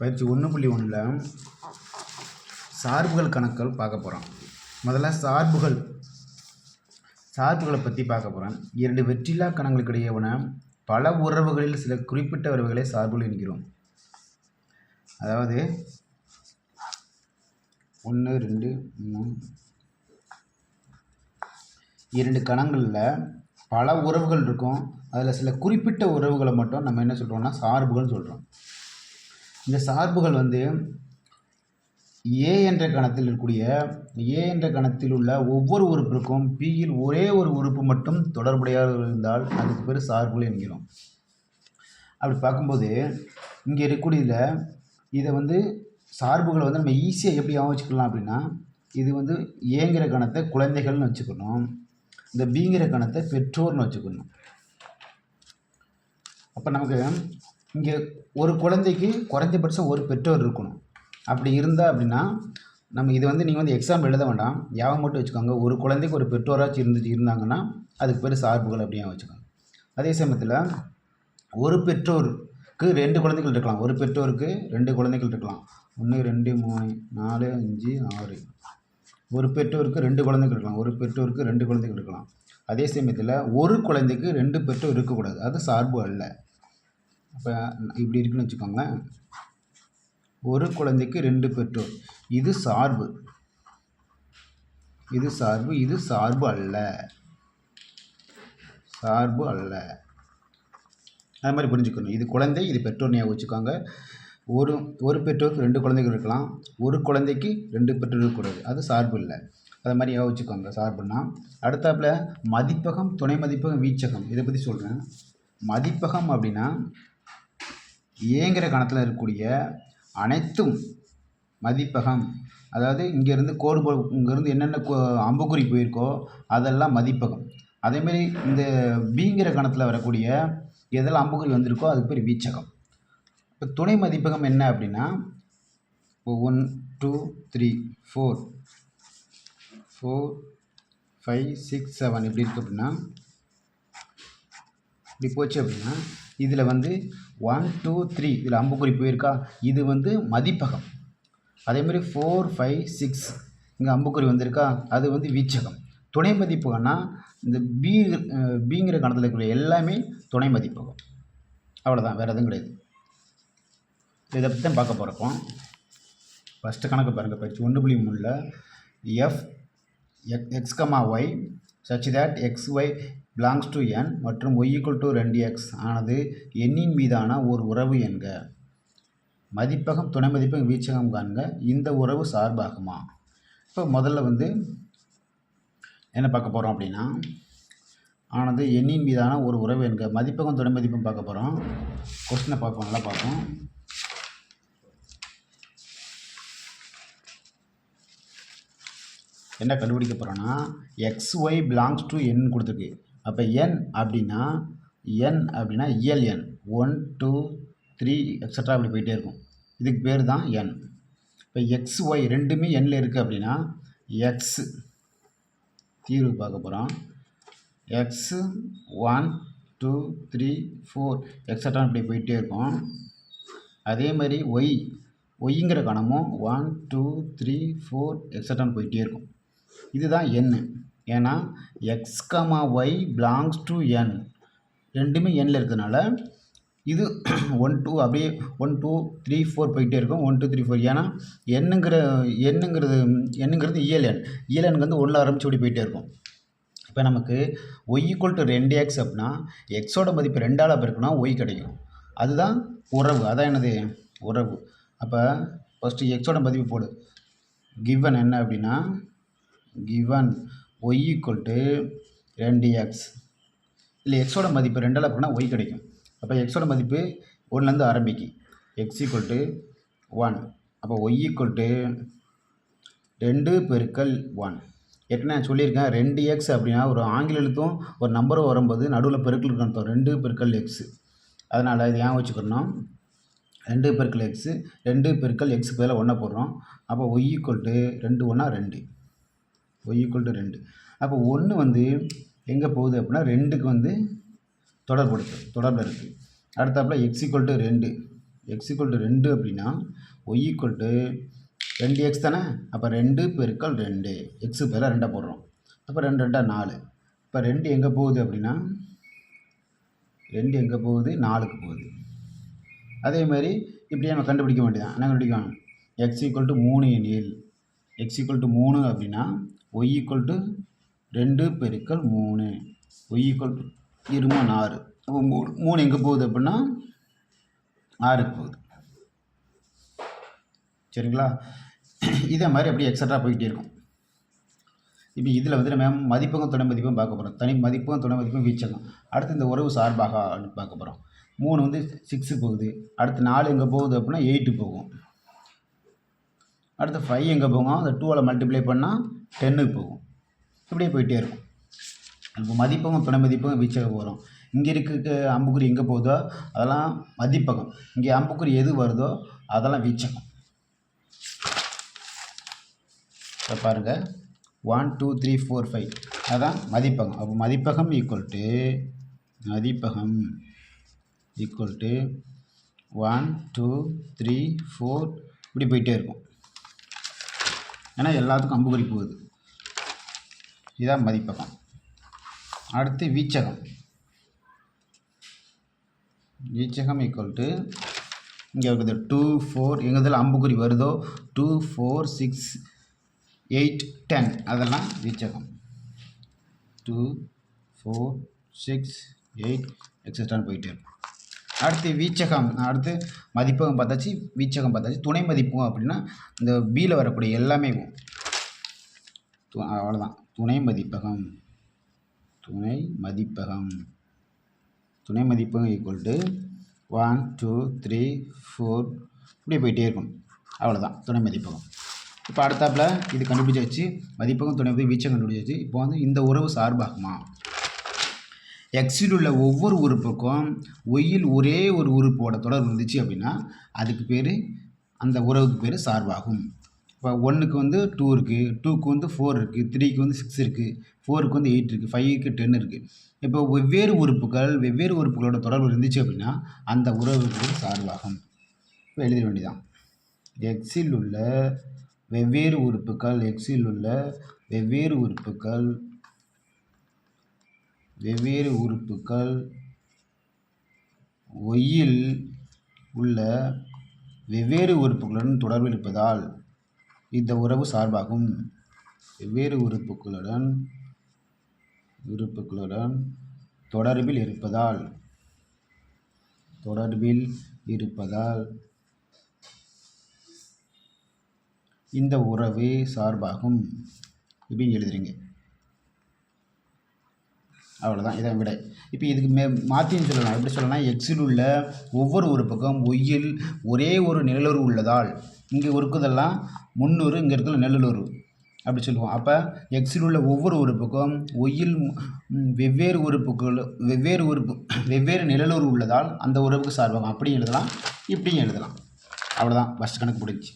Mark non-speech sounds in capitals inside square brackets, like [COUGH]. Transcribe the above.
பயிற்சி ஒன்று புள்ளி ஒன்றில் சார்புகள் கணக்குகள் பார்க்க போகிறோம் முதல்ல சார்புகள். சார்புகளை பற்றி பார்க்க போகிறோம் இரண்டு வெற்றிலா கணங்களுக்கிடையேவன பல உறவுகளில் சில குறிப்பிட்ட உறவுகளை சார்புகள் என்கிறோம். அதாவது ஒன்று ரெண்டு மூணு. இரண்டு கணங்களில் பல உறவுகள் இருக்கும். அதில் சில குறிப்பிட்ட உறவுகளை மட்டும் நம்ம என்ன சொல்கிறோம்னா சார்புகள்னு சொல்கிறோம் இந்த சார்புகள் வந்து ஏ என்ற கணத்தில் இருக்கக்கூடிய ஏ என்ற கணத்தில் உள்ள ஒவ்வொரு உறுப்பிற்கும் பியில் ஒரே ஒரு உறுப்பு மட்டும் தொடர்புடையாக இருந்தால் அதுக்கு பேர் சார்புகள் என்கிறோம். அப்படி பார்க்கும்போது இங்கே இருக்கக்கூடியதில் இதை வந்து சார்புகளை வந்து நம்ம ஈஸியாக எப்படி ஞாபகம் வச்சுக்கலாம் அப்படின்னா இது வந்து ஏங்கிற கணத்தை குழந்தைகள்னு வச்சுக்கணும். இந்த பிங்கிற கணத்தை பெற்றோர்னு வச்சுக்கணும். அப்போ நமக்கு இங்கே ஒரு குழந்தைக்கு குறைஞ்சபட்சம் ஒரு பெற்றோர் இருக்கணும். அப்படி இருந்தால் அப்படின்னா நம்ம இது வந்து நீங்கள் வந்து எக்ஸாம் எழுத வேண்டாம். யாபம் மட்டும் வச்சுக்கோங்க. ஒரு குழந்தைக்கு ஒரு பெற்றோராச்சும் இருந்துச்சு இருந்தாங்கன்னா அதுக்கு பேர் சார்புகள் அப்படியே வச்சுக்கோங்க. அதே சமயத்தில் ஒரு பெற்றோருக்கு ரெண்டு குழந்தைகள் இருக்கலாம். ஒரு பெற்றோருக்கு ரெண்டு குழந்தைகள் இருக்கலாம். ஒன்று ரெண்டு மூணு நாலு அஞ்சு ஆறு. ஒரு பெற்றோருக்கு ரெண்டு குழந்தைகள் இருக்கலாம். ஒரு பெற்றோருக்கு ரெண்டு குழந்தைகள் இருக்கலாம். அதே சமயத்தில் ஒரு குழந்தைக்கு ரெண்டு பெற்றோர் இருக்கக்கூடாது. அது சார்பு அல்ல. இப்போ இப்படி இருக்குன்னு வச்சுக்கோங்களேன் ஒரு குழந்தைக்கு ரெண்டு பெற்றோர். இது சார்பு. இது சார்பு இது சார்பு அல்ல. சார்பு அல்ல. அது மாதிரி புரிஞ்சுக்கணும். இது குழந்தை இது பெற்றோர் ஞாபகம் வச்சுக்கோங்க. ஒரு ஒரு பெற்றோருக்கு ரெண்டு குழந்தைகள் இருக்கலாம். ஒரு குழந்தைக்கு ரெண்டு பெற்றோர் இருக்கக்கூடாது அது சார்பு இல்லை. அது மாதிரி ஞாபகம் வச்சுக்கோங்க சார்புன்னா. அடுத்தாப்பில் மதிப்பகம் துணை மதிப்பகம் வீச்சகம். இதை பற்றி சொல்கிறேன் மதிப்பகம் அப்படின்னா ஏங்கிற கணத்தில் இருக்கக்கூடிய அனைத்தும் மதிப்பகம். அதாவது இங்கேருந்து கோடு போ இங்கேருந்து என்னென்ன கோ அம்புக்குறி போயிருக்கோ அதெல்லாம் மதிப்பகம். அதேமாரி இந்த பீங்கிற கணத்தில் வரக்கூடிய எதெல்லாம் அம்புக்குறி வந்திருக்கோ அதுக்கு பேர் வீச்சகம். இப்போ துணை மதிப்பகம் என்ன அப்படின்னா இப்போ one two three four four five six seven எப்படி இருக்குது அப்படின்னா இப்படி போச்சு அப்படின்னா இதில் வந்து ஒன் டூ த்ரீ இதில் அம்புக்குறி போயிருக்கா? இது வந்து மதிப்பகம். அதேமாதிரி ஃபோர் ஃபைவ் சிக்ஸ் இங்கே அம்புக்குறி வந்திருக்கா? அது வந்து வீச்சகம். துணை மதிப்பகம்னா இந்த பி பிங்கிற கணத்தில் இருக்கிற எல்லாமே துணை மதிப்பகம். அவ்வளோதான் வேறு எதுவும் கிடையாது. இதை பற்றி தான் பார்க்க போகிறப்போ ஃபஸ்ட்டு கணக்கு பாருங்கள் பயிற்சி ஒன்று புள்ளி மூணில் f x comma y such that x y belongs to n மற்றும் ஒய் ஈக்குவல் டு ரெண்டு எக்ஸ் ஆனது எண்ணின் மீதான ஒரு உறவு என்க. மதிப்பகம் துணை மதிப்பகம் வீச்சகம் காண்க இந்த உறவு சார்பாகுமா? இப்போ முதல்ல வந்து என்ன பார்க்க போகிறோம் அப்படின்னா ஆனது எண்ணின் மீதான ஒரு உறவு என்க. மதிப்பகம் துணை மதிப்பும் பார்க்க போகிறோம் கொஸ்டினை பார்ப்போம் நல்லா பார்ப்போம். என்ன கண்டுபிடிக்க போகிறோன்னா x y belongs to n கொடுத்துருக்கு. அப்போ என் அப்படின்னா என் அப்படின்னா இயல் எண். ஒன் டூ த்ரீ எக்ஸட்ரா அப்படி போயிட்டே இருக்கும். இதுக்கு பேர் தான் என் இப்போ எக்ஸ் ஒய் ரெண்டுமே எண்ணில் இருக்குது அப்படின்னா எக்ஸ் தீர்வு பார்க்க போகிறோம் x one two three four extra இப்படி போயிட்டே இருக்கும். அதே மாதிரி ஒய் ஒய்ங்கிற கணமும் ஒன் டூ த்ரீ ஃபோர் எக்ஸட்ரான்னு போயிட்டே இருக்கும். இதுதான் எண் ஏன்னா x comma y belongs to n ரெண்டுமே எண்ணில் இருக்கிறதுனால இது [COUGHS] ஒன் டூ அப்படியே ஒன் டூ த்ரீ ஃபோர் போயிட்டே இருக்கும். ஒன் டூ த்ரீ ஃபோர் ஏன்னா எண்ணுங்கிற எண்ணுங்கிறது எண்ணுங்கிறது இயல் எண் இயல் எண்ணுக்கு வந்து ஒன்றில் ஆரம்பிச்சு இப்படி போயிட்டே இருக்கும். இப்போ நமக்கு ஒய் ஈக்குவல் டு ரெண்டு எக்ஸ் அப்படின்னா எக்ஸோட மதிப்பு ரெண்டால் பெருக்குனா ஒய் கிடைக்கும். அதுதான் உறவு. அதான் என்னது? உறவு. அப்போ ஃபஸ்ட்டு எக்ஸோட மதிப்பு போடு. கிவன் என்ன அப்படின்னா கிவன் ஒய் ஈக்குவல் டு ரெண்டு எக்ஸ் இல்லை எக்ஸோட மதிப்பு ரெண்டால் அப்படின்னா ஒய் கிடைக்கும். அப்போ எக்ஸோட மதிப்பு ஒன்றுலேருந்து ஆரம்பிக்கு. எக்ஸ் ஈக்குவல் டு ஒன் அப்போ ஒய் ஈக்குவல் டு ரெண்டு பெருக்கல் ஒன் ஏற்கனவே நான் சொல்லியிருக்கேன் ரெண்டு எக்ஸ் அப்படின்னா ஒரு ஆங்கில எழுத்தும் ஒரு நம்பரும் வரும்போது நடுவில் பெருக்கல் இருக்கணும் ரெண்டு பெருக்கல் எக்ஸு அதனால் இது ஏன் வச்சுக்கணும் ரெண்டு பெருக்கல் எக்ஸு ரெண்டு பெருக்கல் எக்ஸ் பதில் ஒன்றை போடுறோம். அப்போ ஒய் ஈக்குவல் டு ரெண்டு ஒன்றா ரெண்டு. ஒய் ஈக்குவல் டு ரெண்டு. அப்போ ஒன்று வந்து எங்கே போகுது அப்படின்னா ரெண்டுக்கு வந்து தொடர்படுத்து தொடர்பில் இருக்குது அடுத்தாப்புல எக்ஸ் ஈக்குவல் டு ரெண்டு. எக்ஸ் ஈக்குவல் டு ரெண்டு அப்படின்னா ஒய் ஈக்குவல் டு ரெண்டு எக்ஸ் தானே? அப்போ ரெண்டு பெருக்கல் ரெண்டு. எக்ஸு பேரில் ரெண்டாக போடுறோம். அப்போ ரெண்டு ரெண்டாக நாலு. இப்போ ரெண்டு எங்கே போகுது அப்படின்னா ரெண்டு எங்கே போகுது? நாலுக்கு போகுது. அதே மாதிரி இப்படியே நம்ம கண்டுபிடிக்க வேண்டியதான் என்ன கண்டுபிடிக்கணும்? எக்ஸ் ஈக்குவல் டு மூணு எனில். எக்ஸ் ஈக்குவல் டு மூணு அப்படின்னா ஒய் ஈக்குவல் டு ரெண்டு பெருக்கல் மூணு. ஒய் ஈக்குவல் டு இருமன் ஆறு அப்போ மூணு மூணு எங்கே போகுது அப்படின்னா ஆறுக்கு போகுது. சரிங்களா? இதே மாதிரி அப்படியே எக்ஸட்ரா போய்கிட்டே இருக்கும். இப்போ இதில் வந்து நம்ம மதிப்பகம் துணை மதிப்பும் பார்க்க போகிறோம் தனி மதிப்பும் துணை மதிப்பும் வீச்சகம். அடுத்து இந்த உறவு சார்பாக பார்க்க போகிறோம் மூணு வந்து சிக்ஸு போகுது. அடுத்து நாலு எங்கே போகுது அப்படின்னா எயிட்டு போகும். அடுத்து ஃபைவ் எங்கே போகும் அந்த டூவில் மல்டிப்ளை பண்ணால் டென்னுக்கு போகும். இப்படியே போயிட்டே இருக்கும். இப்போ மதிப்பகம் துணை மதிப்பகம் வீச்சகம் போகிறோம் இங்கே இருக்க அம்புக்குறி எங்கே போகுதோ அதெல்லாம் மதிப்பகம். இங்கே அம்புக்குறி எது வருதோ அதெல்லாம் வீச்சகம். இப்போ பாருங்கள் one two three four five அதான் மதிப்பகம். அப்போ மதிப்பகம் equal to மதிப்பகம் equal to one two three four இப்படி போயிட்டே இருக்கும். ஏன்னா எல்லாத்துக்கும் அம்புக்குறி போகுது. இதான் மதிப்பகம். அடுத்து வீச்சகம். வீச்சகம் ஈக்குவல் டு இங்கே இருக்குது டூ ஃபோர் எங்கள் அம்புக்குறி வருதோ two four six eight ten அதெல்லாம் வீச்சகம். டூ ஃபோர் சிக்ஸ் எயிட் எக்ஸட்ரான்னு போயிட்டே இருக்கும். அடுத்து வீச்சகம் அடுத்து மதிப்பகம் பார்த்தாச்சு வீச்சகம் பார்த்தாச்சு. துணை மதிப்பகம் அப்படின்னா இந்த பியில் வரக்கூடிய எல்லாமே து- அவ்வளோதான் துணை மதிப்பகம் துணை மதிப்பகம். துணை மதிப்பகம் equal to one two three four இப்படி போயிட்டே இருக்கும். அவ்வளோதான் துணை மதிப்பகம். இப்போ அடுத்தாப்பில் இது கண்டுபிடிச்சாச்சு மதிப்பகம் துணை மதிப்பு வீச்சம் கண்டுபிடிச்சாச்சு. இப்போ வந்து இந்த உறவு சார்பாகுமா? எக்ஸில் உள்ள ஒவ்வொரு உறுப்புக்கும் ஒய்யில் ஒரே ஒரு உறுப்போட தொடர்பு இருந்துச்சு அப்படின்னா அதுக்கு பேர் அந்த உறவுக்கு பேர் சார்பாகும். இப்போ ஒன்றுக்கு வந்து டூ இருக்குது டூக்கு வந்து ஃபோர் இருக்குது த்ரீக்கு வந்து சிக்ஸ் இருக்குது ஃபோருக்கு வந்து எயிட் இருக்குது ஃபைவ்க்கு டென் இருக்குது இப்போ வெவ்வேறு உறுப்புகள் வெவ்வேறு உறுப்புகளோட தொடர்பு இருந்துச்சு அப்படின்னா அந்த உறவுக்கு சார்பாகும். இப்போ எழுத வேண்டியதான் எக்ஸில் உள்ள வெவ்வேறு உறுப்புகள் எக்ஸில் உள்ள வெவ்வேறு உறுப்புகள் வெவ்வேறு உறுப்புகள் ஒய்யில் உள்ள வெவ்வேறு உறுப்புகளுடன் தொடர்பில் இருப்பதால் இந்த உறவு சார்பாகும். வெவ்வேறு உறுப்புகளுடன் உறுப்புகளுடன் தொடர்பில் இருப்பதால் தொடர்பில் இருப்பதால் இந்த உறவு சார்பாகும். இப்படின்னு எழுதுறீங்க. அவ்வளோதான் இதான் விடை. இப்போ இதுக்கு மே மாற்றின்னு சொல்லலாம். எப்படி சொல்லலாம் எக்ஸில் உள்ள ஒவ்வொரு உறுப்புக்கும் ஒய்யில் ஒரே ஒரு நிழலுறு உள்ளதால் இங்கே இருக்குதெல்லாம் முந்நூறு இங்கே இருக்கிற நெல்லூறு அப்படி சொல்லுவோம். அப்போ எக்ஸில் உள்ள ஒவ்வொரு உறுப்புக்கும் ஒய்யில் வெவ்வேறு உறுப்புகள் வெவ்வேறு உறுப்பு வெவ்வேறு நிழலுறு உள்ளதால் அந்த உறவுக்கு சார்பாகும். அப்படியும் எழுதலாம் இப்படியும் எழுதலாம். அவ்வளோதான் ஃபஸ்ட் கணக்கு பிடிச்சி